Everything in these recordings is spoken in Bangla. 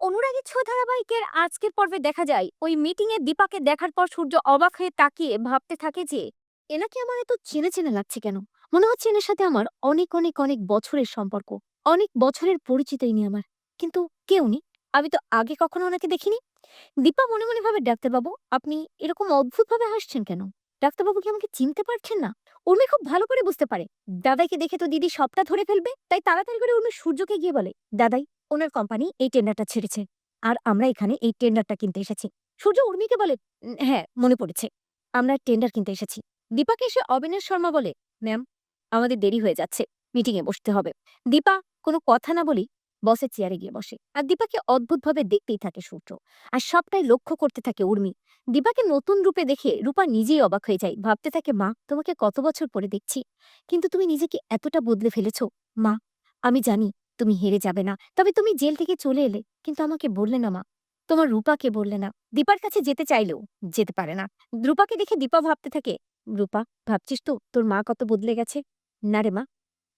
অনুরাগী ছো ধারাবাহিকের আজকের পর্বে দেখা যায়, ওই মিটিং এ দীপাকে দেখার পর সূর্য অবাক হয়ে তাকিয়ে ভাবতে থাকে যে, এনাকে আমার এত চেনা চেনা লাগছে কেন? মনে হচ্ছে এনার সাথে আমার অনেক অনেক অনেক বছরের সম্পর্ক, অনেক বছরের পরিচিত ইনি আমার। কিন্তু কে উনি? আমি তো আগে কখনো ওনাকে দেখিনি। দীপা মনে মনে ভাবে, ডাক্তারবাবু, আপনি এরকম অদ্ভুত ভাবে হাসছেন কেন? ডাক্তারবাবু কি আমাকে চিনতে পারছেন না? উর্মি খুব ভালো করে বুঝতে পারে। দাদাইকে দেখে তো দিদি সবটা ধরে ফেলবে, তাই তাড়াতাড়ি করে উর্মি সূর্যকে গিয়ে বলে, দাদাই ওনার কোম্পানি এই টেন্ডারটা ছেড়েছে। আর আমরা এখানে এই টেন্ডারটা কিনতে এসেছি। সূর্য উর্মিকে বলে হ্যাঁ মনে পড়েছে। আমরা টেন্ডার কিনতে এসেছি। দীপাকে এসে অবিনাশ শর্মা বলে ম্যাম আমাদের দেরি হয়ে যাচ্ছে। মিটিং এ বসতে হবে। দীপা কোনো কথা না বলি বসের চেয়ারে গিয়ে বসে। আর দীপাকে অদ্ভুতভাবে দেখতেই থাকে সূর্য। আর সবটাই লক্ষ্য করতে থাকে উর্মি। দীপাকে নতুন রূপে দেখে রূপা নিজেই অবাক হয়ে যায়। ভাবতে থাকে, মা, তোমাকে কত বছর পরে দেখছি। কিন্তু তুমি নিজেকে এতটা বদলে ফেলেছো। মা, আমি জানি তুমি হেরে যাবে না। তবে তুমি জেল থেকে চলে এলে। কিন্তু আমাকে বললে না মা। তোমার রূপাকে বললে না। দীপার কাছে যেতে চাইলেও যেতে পারে না। রূপাকে দেখে দীপা ভাবতে থাকে, রূপা, ভাবছিস তো তোর মা কত বদলে গেছে? না রে মা,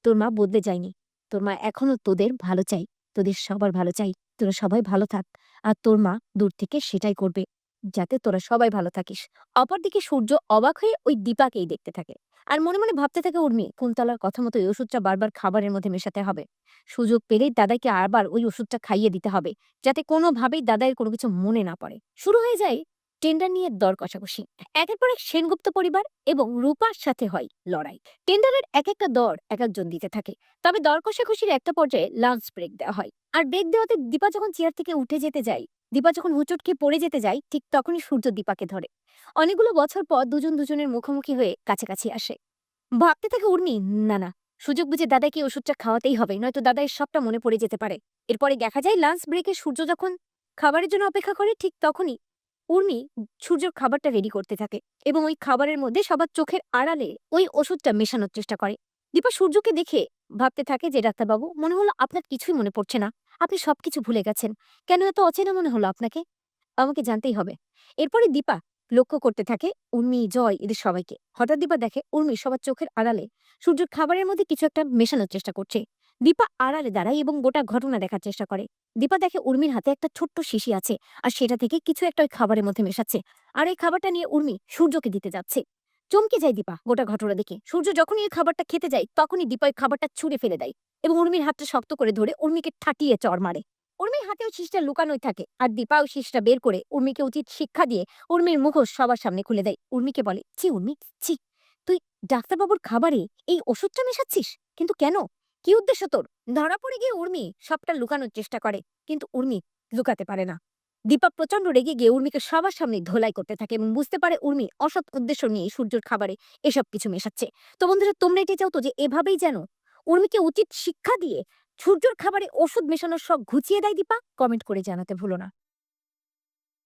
তোর মা বদলে যায়নি। তোর মা এখনও তোদের ভালো চাই। তোদের সবার ভালো চাই। তোরা সবাই ভালো থাক। আর তোর মা দূর থেকে সেটাই করবে। যাতে তোরা সবাই ভালো থাকিস। অপরদিকে সূর্য অবাক হয়ে ওই দীপাকেই দেখতে থাকে। আর মনে মনে ভাবতে থাকে, উর্মি, কুন্তলার কথা মতো ওই ওষুধটা বারবার খাবারের মধ্যে মেশাতে হবে। সুযোগ পেলেই দাদাকে আবার ওই ওষুধটা খাইয়ে দিতে হবে, যাতে কোনোভাবেই দাদাই কোনো কিছু মনে না পড়ে। শুরু হয়ে যায় টেন্ডার নিয়ে দর কষাকষি। একের পর এক সেনগুপ্ত পরিবার এবং রূপার সাথে হয় লড়াই। টেন্ডারের এক একটা দর এক একজন দিতে থাকে। তবে দর কষাকষির একটা পর্যায়ে লাঞ্চ ব্রেক দেওয়া হয়। আর ব্রেক দেওয়াতে দীপা যখন চেয়ার থেকে উঠে যেতে যায়, দীপা যখন হুচট খেয়ে পড়ে যেতে যায়, ঠিক তখনই সূর্য দীপাকে ধরে। অনেকগুলো বছর পর দুজন দুজনের মুখোমুখি হয়ে কাছাকাছি আসে। ভাবতে থাকে উর্মি, না না, সুযোগ বুঝে দাদাকে ওষুধটা খাওয়াতেই হবে, নয়তো দাদাইয়ের সবটা মনে পড়ে যেতে পারে। এরপরে দেখা যায়, লাঞ্চ ব্রেকে সূর্য যখন খাবারের জন্য অপেক্ষা করে, ঠিক তখনই উর্মি সূর্যর খাবারটা রেডি করতে থাকে এবং ওই খাবারের মধ্যে সবার চোখের আড়ালে ওই ওষুধটা মেশানোর চেষ্টা করে। দীপা সূর্যকে দেখে ভাবতে থাকে যে, ডাক্তারবাবু, মনে হলো আপনার কিছুই মনে পড়ছে না। আপনি সবকিছু ভুলে গেছেন। কেন এত অচেনা মনে হলো আপনাকে? আমাকে জানতেই হবে। এরপরে দীপা লক্ষ্য করতে থাকে উর্মি, জয় এদের সবাইকে। হঠাৎ দীপা দেখে উর্মি সবার চোখের আড়ালে সূর্যর খাবারের মধ্যে কিছু একটা মেশানোর চেষ্টা করছে। দীপা আড়ালে দাঁড়ায় এবং গোটা ঘটনা দেখার চেষ্টা করে। দীপা দেখে উর্মির হাতে একটা ছোট্ট শিশি আছে আর সেটা থেকে কিছু একটা ওই খাবারের মধ্যে মেশাচ্ছে। আর এই খাবারটা নিয়ে উর্মি সূর্যকে দিতে যাচ্ছে। চমকে যায় দীপা গোটা ঘটনা দেখে। সূর্য যখনই এই খাবারটা খেতে যায় তখনই দীপা ওই খাবারটা ছুঁড়ে ফেলে দেয় এবং উর্মির হাতটা শক্ত করে ধরে উর্মিকে ঠাটিয়ে চড় মারে। উর্মির হাতে ওই শীষটা লুকানোই থাকে আর দীপাও শীষটা বের করে উর্মিকে উচিত শিক্ষা দিয়ে উর্মির মুখোশ সবার সামনে খুলে দেয়। উর্মিকে বলে, ছি উর্মি, ছি, তুই ডাক্তারবাবুর খাবারে এই ওষুধটা মেশাচ্ছিস? কিন্তু কেন? কি উদ্দেশ্য তোর? ধরা পড়ে গিয়ে উর্মি সবটা লুকানোর চেষ্টা করে, কিন্তু উর্মি লুকাতে পারে না। দীপা প্রচণ্ড রেগে গিয়ে উর্মিকে সবার সামনে ধোলাই করতে থাকে এবং বুঝতে পারে উর্মি অসৎ উদ্দেশ্য নিয়ে সূর্যর খাবারে এসব কিছু মেশাচ্ছে। তো বন্ধুরা, তোমরা এটি চাও তো যে এভাবেই যেন উর্মিকে উচিত শিক্ষা দিয়ে সূর্যর খাবারে ওষুধ মেশানোর শখ ঘুচিয়ে দেয় দীপা? কমেন্ট করে জানাতে ভুলো না।